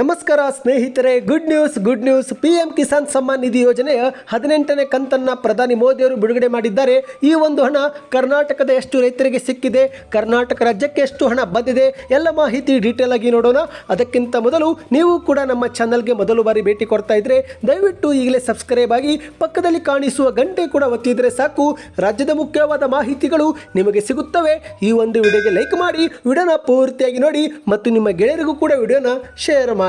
ನಮಸ್ಕಾರ ಸ್ನೇಹಿತರೆ good news good news P M Kisan Samman Nidhi ಯೋಜನೆಯ ಹದಿನೆಂಟನೇ ಕಂತನ್ನು ಪ್ರಧಾನಿ ಮೋದಿಯವರು ಬಿಡುಗಡೆ ಮಾಡಿದ್ದಾರೆ. ಈ ಒಂದು ಹಣ ಕರ್ನಾಟಕದ ಎಷ್ಟು ರೈತರಿಗೆ ಸಿಕ್ಕಿದೆ, ಕರ್ನಾಟಕ ರಾಜ್ಯಕ್ಕೆ ಎಷ್ಟು ಹಣ ಬಂದಿದೆ, ಎಲ್ಲ ಮಾಹಿತಿ ಡೀಟೇಲ್ ಆಗಿ ನೋಡೋಣ. ಅದಕ್ಕಿಂತ ಮೊದಲು ನೀವು ಕೂಡ ನಮ್ಮ ಚಾನಲ್ಗೆ ಮೊದಲು ಬಾರಿ ಭೇಟಿ ಕೊಡ್ತಾ ಇದ್ರೆ, ದಯವಿಟ್ಟು ಈಗಲೇ ಸಬ್ಸ್ಕ್ರೈಬ್ ಆಗಿ ಪಕ್ಕದಲ್ಲಿ ಕಾಣಿಸುವ ಗಂಟೆ ಕೂಡ ಒತ್ತಿದ್ರೆ ಸಾಕು. ರಾಜ್ಯದ ಮುಖ್ಯವಾದ ಮಾಹಿತಿಗಳು ನಿಮಗೆ ಸಿಗುತ್ತವೆ. ಈ ಒಂದು ವಿಡಿಯೋಗೆ ಲೈಕ್ ಮಾಡಿ, ವಿಡಿಯೋನ ಪೂರ್ತಿಯಾಗಿ ನೋಡಿ ಮತ್ತು ನಿಮ್ಮ ಗೆಳೆಯರಿಗೂ ಕೂಡ ವಿಡಿಯೋನ ಶೇರ್ ಮಾಡಿ.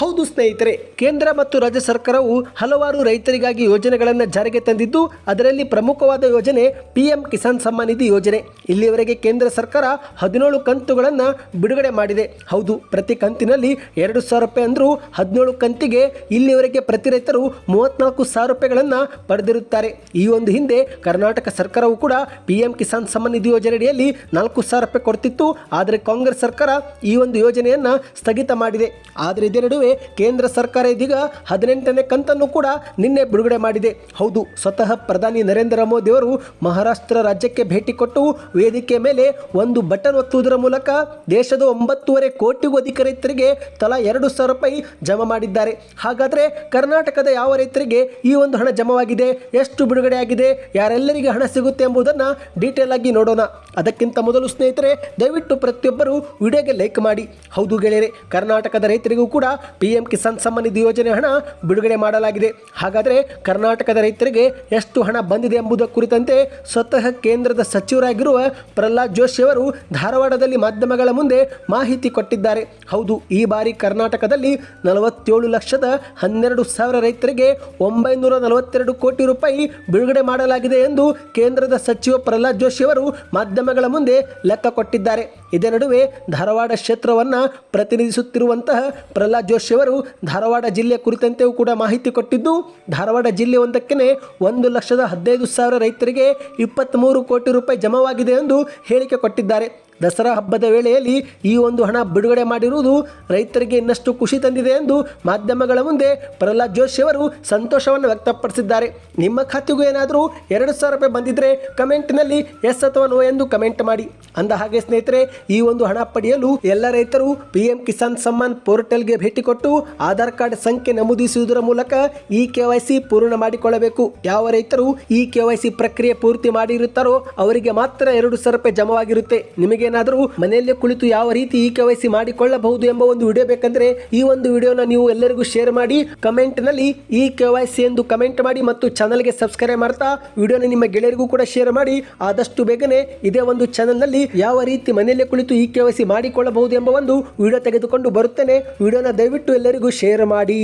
ಹೌದು ಸ್ನೇಹಿತರೆ, ಕೇಂದ್ರ ಮತ್ತು ರಾಜ್ಯ ಸರ್ಕಾರವು ಹಲವಾರು ರೈತರಿಗಾಗಿ ಯೋಜನೆಗಳನ್ನು ಜಾರಿಗೆ ತಂದಿದ್ದು, ಅದರಲ್ಲಿ ಪ್ರಮುಖವಾದ ಯೋಜನೆ ಪಿಎಂ ಕಿಸಾನ್ ಸಮ್ಮಾನ್ ನಿಧಿ ಯೋಜನೆ. ಇಲ್ಲಿಯವರೆಗೆ ಕೇಂದ್ರ ಸರ್ಕಾರ ಹದಿನೇಳು ಕಂತುಗಳನ್ನು ಬಿಡುಗಡೆ ಮಾಡಿದೆ. ಹೌದು, ಪ್ರತಿ ಕಂತಿನಲ್ಲಿ ಎರಡು ಸಾವಿರ ರೂಪಾಯಿ ಅಂದರೂ ಹದಿನೇಳು ಕಂತಿಗೆ ಇಲ್ಲಿಯವರೆಗೆ ಪ್ರತಿ ರೈತರು ಮೂವತ್ನಾಲ್ಕು ಸಾವಿರ ರೂಪಾಯಿಗಳನ್ನು ಪಡೆದಿರುತ್ತಾರೆ. ಈ ಒಂದು ಹಿಂದೆ ಕರ್ನಾಟಕ ಸರ್ಕಾರವು ಕೂಡ ಪಿ ಎಂ ಕಿಸಾನ್ ಸಮ್ಮಾನ್ ನಿಧಿ ಯೋಜನೆಯಡಿಯಲ್ಲಿ ನಾಲ್ಕು ಸಾವಿರ ರೂಪಾಯಿ ಕೊಡ್ತಿತ್ತು. ಆದರೆ ಕಾಂಗ್ರೆಸ್ ಸರ್ಕಾರ ಈ ಒಂದು ಯೋಜನೆಯನ್ನು ಸ್ಥಗಿತ ಮಾಡಿದೆ. ಆದರೆ ಇದೇ ನಡುವೆ ಕೇಂದ್ರ ಸರ್ಕಾರ ಇದೀಗ ಹದಿನೆಂಟನೇ ಕಂತನ್ನು ಕೂಡ ನಿನ್ನೆ ಬಿಡುಗಡೆ ಮಾಡಿದೆ. ಹೌದು, ಸ್ವತಃ ಪ್ರಧಾನಿ ನರೇಂದ್ರ ಮೋದಿ ಅವರು ಮಹಾರಾಷ್ಟ್ರ ರಾಜ್ಯಕ್ಕೆ ಭೇಟಿ ಕೊಟ್ಟು ವೇದಿಕೆ ಮೇಲೆ ಒಂದು ಬಟನ್ ಒತ್ತುವುದರ ಮೂಲಕ ದೇಶದ ಒಂಬತ್ತೂವರೆ ಕೋಟಿಗೂ ಅಧಿಕ ರೈತರಿಗೆ ತಲಾ ಎರಡು ಸಾವಿರ ರೂಪಾಯಿ ಜಮಾ ಮಾಡಿದ್ದಾರೆ. ಹಾಗಾದರೆ ಕರ್ನಾಟಕದ ಯಾವ ರೈತರಿಗೆ ಈ ಒಂದು ಹಣ ಜಮವಾಗಿದೆ? ಎಷ್ಟು ಬಿಡುಗಡೆ ಆಗಿದೆ? ಯಾರೆಲ್ಲರಿಗೆ ಹಣ ಸಿಗುತ್ತೆ ಎಂಬುದನ್ನು ಡೀಟೇಲ್ ಆಗಿ ನೋಡೋಣ. ಅದಕ್ಕಿಂತ ಮೊದಲು ಸ್ನೇಹಿತರೆ, ದಯವಿಟ್ಟು ಪ್ರತಿಯೊಬ್ಬರು ವಿಡಿಯೋಗೆ ಲೈಕ್ ಮಾಡಿ. ಹೌದು ಗೆಳೆಯರೆ, ಕರ್ನಾಟಕದ ರೈತರಿಗೂ ಕೂಡ ಪಿ ಎಂ ಕಿಸಾನ್ ಸಮ್ಮಾನ್ ನಿಧಿ ಯೋಜನೆ ಹಣ ಬಿಡುಗಡೆ ಮಾಡಲಾಗಿದೆ. ಹಾಗಾದರೆ ಕರ್ನಾಟಕದ ರೈತರಿಗೆ ಎಷ್ಟು ಹಣ ಬಂದಿದೆ ಎಂಬುದರ ಕುರಿತಂತೆ ಸ್ವತಃ ಕೇಂದ್ರದ ಸಚಿವರಾಗಿರುವ ಪ್ರಹ್ಲಾದ್ ಜೋಶಿ ಅವರು ಧಾರವಾಡದಲ್ಲಿ ಮಾಧ್ಯಮಗಳ ಮುಂದೆ ಮಾಹಿತಿ ಕೊಟ್ಟಿದ್ದಾರೆ. ಹೌದು, ಈ ಬಾರಿ ಕರ್ನಾಟಕದಲ್ಲಿ ನಲವತ್ತೇಳು ಲಕ್ಷದ ಹನ್ನೆರಡು ಸಾವಿರ ರೈತರಿಗೆ ಒಂಬೈನೂರ ನಲವತ್ತೆರಡು ಕೋಟಿ ರೂಪಾಯಿ ಬಿಡುಗಡೆ ಮಾಡಲಾಗಿದೆ ಎಂದು ಕೇಂದ್ರದ ಸಚಿವ ಪ್ರಹ್ಲಾದ್ ಜೋಶಿ ಅವರು ಮಾಧ್ಯಮಗಳ ಮುಂದೆ ಲೆಕ್ಕ ಕೊಟ್ಟಿದ್ದಾರೆ. ಇದೇ ನಡುವೆ ಧಾರವಾಡ ಕ್ಷೇತ್ರವನ್ನು ಪ್ರತಿನಿಧಿಸುತ್ತಿರುವಂತಹ ಪ್ರಹ್ಲಾದ್ ಜೋಶಿ ಅವರು ಧಾರವಾಡ ಜಿಲ್ಲೆ ಕುರಿತಂತೆಯೂ ಕೂಡ ಮಾಹಿತಿ ಕೊಟ್ಟಿದ್ದು, ಧಾರವಾಡ ಜಿಲ್ಲೆ ಒಂದಕ್ಕೆ ಒಂದು ಲಕ್ಷದ ಹದಿನೈದು ಸಾವಿರ ರೈತರಿಗೆ ಇಪ್ಪತ್ತ್ಮೂರು ಕೋಟಿ ರೂಪಾಯಿ ಜಮವಾಗಿದೆ ಎಂದು ಹೇಳಿಕೆ ಕೊಟ್ಟಿದ್ದಾರೆ. ದಸರಾ ಹಬ್ಬದ ವೇಳೆಯಲ್ಲಿ ಈ ಒಂದು ಹಣ ಬಿಡುಗಡೆ ಮಾಡಿರುವುದು ರೈತರಿಗೆ ಇನ್ನಷ್ಟು ಖುಷಿ ತಂದಿದೆ ಎಂದು ಮಾಧ್ಯಮಗಳ ಮುಂದೆ ಪ್ರಹ್ಲಾದ್ ಜೋಶಿ ಅವರು ಸಂತೋಷವನ್ನು ವ್ಯಕ್ತಪಡಿಸಿದ್ದಾರೆ. ನಿಮ್ಮ ಖಾತೆಗೂ ಏನಾದರೂ ಎರಡು ಸಾವಿರ ರೂಪಾಯಿ ಬಂದಿದ್ದರೆ ಕಮೆಂಟ್ನಲ್ಲಿ ಎಸ್ ಅಥವಾ ನೋ ಎಂದು ಕಮೆಂಟ್ ಮಾಡಿ. ಅಂದ ಹಾಗೆ ಸ್ನೇಹಿತರೆ, ಈ ಒಂದು ಹಣ ಪಡೆಯಲು ಎಲ್ಲ ರೈತರು ಪಿ ಎಂ ಕಿಸಾನ್ ಸಮ್ಮಾನ್ ಪೋರ್ಟಲ್ಗೆ ಭೇಟಿ ಕೊಟ್ಟು ಆಧಾರ್ ಕಾರ್ಡ್ ಸಂಖ್ಯೆ ನಮೂದಿಸುವುದರ ಮೂಲಕ ಈ ಕೆ ವೈ ಪೂರ್ಣ ಮಾಡಿಕೊಳ್ಳಬೇಕು. ಯಾವ ರೈತರು ಈ ಕೆ ವೈ ಪ್ರಕ್ರಿಯೆ ಪೂರ್ತಿ ಮಾಡಿರುತ್ತಾರೋ ಅವರಿಗೆ ಮಾತ್ರ ಎರಡು ಸಾವಿರ ರೂಪಾಯಿ ಜಮವಾಗಿರುತ್ತೆ. ನಿಮಗೇನಾದರೂ ಮನೆಯಲ್ಲೇ ಕುಳಿತು ಯಾವ ರೀತಿ ಇ ಕೆ ಮಾಡಿಕೊಳ್ಳಬಹುದು ಎಂಬ ಒಂದು ವಿಡಿಯೋ ಬೇಕಂದ್ರೆ ಈ ಒಂದು ವಿಡಿಯೋನ ನೀವು ಎಲ್ಲರಿಗೂ ಶೇರ್ ಮಾಡಿ ಕಮೆಂಟ್ನಲ್ಲಿ ಈ ಕೆ ಎಂದು ಕಮೆಂಟ್ ಮಾಡಿ ಮತ್ತು ಚಾನಲ್ಗೆ ಸಬ್ಸ್ಕ್ರೈಬ್ ಮಾಡ್ತಾ ವಿಡಿಯೋನ ನಿಮ್ಮ ಗೆಳೆಯರಿಗೂ ಕೂಡ ಶೇರ್ ಮಾಡಿ. ಆದಷ್ಟು ಬೇಗನೆ ಇದೇ ಒಂದು ಚಾನಲ್ನಲ್ಲಿ ಯಾವ ರೀತಿ ಮನೆಯಲ್ಲೇ ಕುಳಿತು ಈ ಕೆ ಮಾಡಿಕೊಳ್ಳಬಹುದು ಎಂಬ ಒಂದು ವಿಡಿಯೋ ತೆಗೆದುಕೊಂಡು ಬರುತ್ತೇನೆ. ವಿಡಿಯೋನ ದಯವಿಟ್ಟು ಎಲ್ಲರಿಗೂ ಶೇರ್ ಮಾಡಿ.